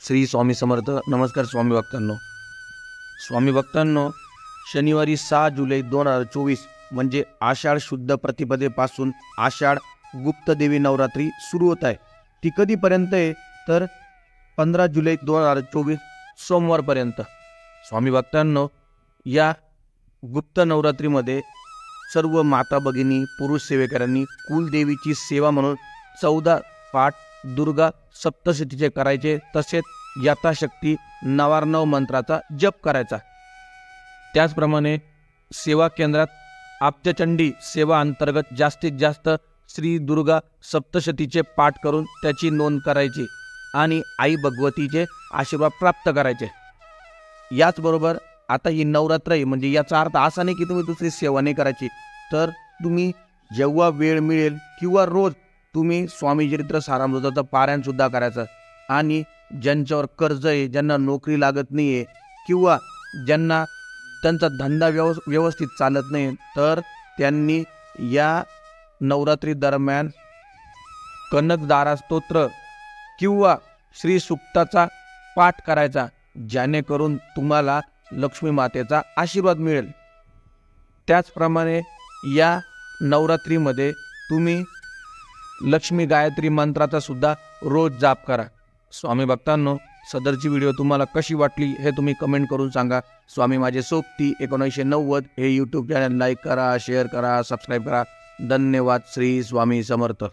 श्री स्वामी समर्थ. नमस्कार स्वामी भक्तांनो. स्वामी भक्तांनो शनिवारी सहा जुलै दोन हजार चोवीस म्हणजे आषाढ शुद्ध प्रतिपदेपासून आषाढ गुप्तदेवी नवरात्री सुरू होत आहे. ती कधीपर्यंत आहे? तर पंधरा जुलै दोन हजार चोवीस सोमवारपर्यंत. स्वामी भक्तांनो या गुप्त नवरात्रीमध्ये सर्व माता भगिनी पुरुष सेवेकरांनी कुलदेवीची सेवा म्हणून चौदा पाठ दुर्गा सप्तशतीचे करायचे तसेच यथाशक्ती नवार्णव मंत्राचा जप करायचा. त्याचप्रमाणे सेवा केंद्रात आप्तचंडी सेवा अंतर्गत जास्तीत जास्त श्री दुर्गा सप्तशतीचे पाठ करून त्याची नोंद करायची आणि आई भगवतीचे आशीर्वाद प्राप्त करायचे. याचबरोबर आता ही नवरात्र आहे म्हणजे याचा अर्थ असा नाही की तुम्ही दुसरी सेवा नाही करायची. तर तुम्ही जेव्हा वेळ मिळेल किंवा रोज तुम्ही स्वामी चरित्र सारामृताचं पारायणसुद्धा करायचं. आणि ज्यांच्यावर कर्ज आहे ज्यांना नोकरी लागत नाही आहे किंवा ज्यांना त्यांचा धंदा व्यव व्यवस्थित चालत नाही तर त्यांनी या नवरात्री दरम्यान कनकदारा स्तोत्र किंवा श्री सुक्ताचा पाठ करायचा जेणेकरून तुम्हाला लक्ष्मी मातेचा आशीर्वाद मिळेल. त्याचप्रमाणे या नवरात्रीमध्ये तुम्ही लक्ष्मी गायत्री मंत्राचा सुद्धा रोज जाप करा. स्वामी भक्तांनो सदरची व्हिडिओ तुम्हाला कशी वाटली हे तुम्ही कमेंट करून सांगा. स्वामी माझे सोबती एकोणीसशे नव्वद हे यूट्यूब चॅनल लाईक करा शेअर करा सबस्क्राईब करा. धन्यवाद श्री स्वामी समर्थ.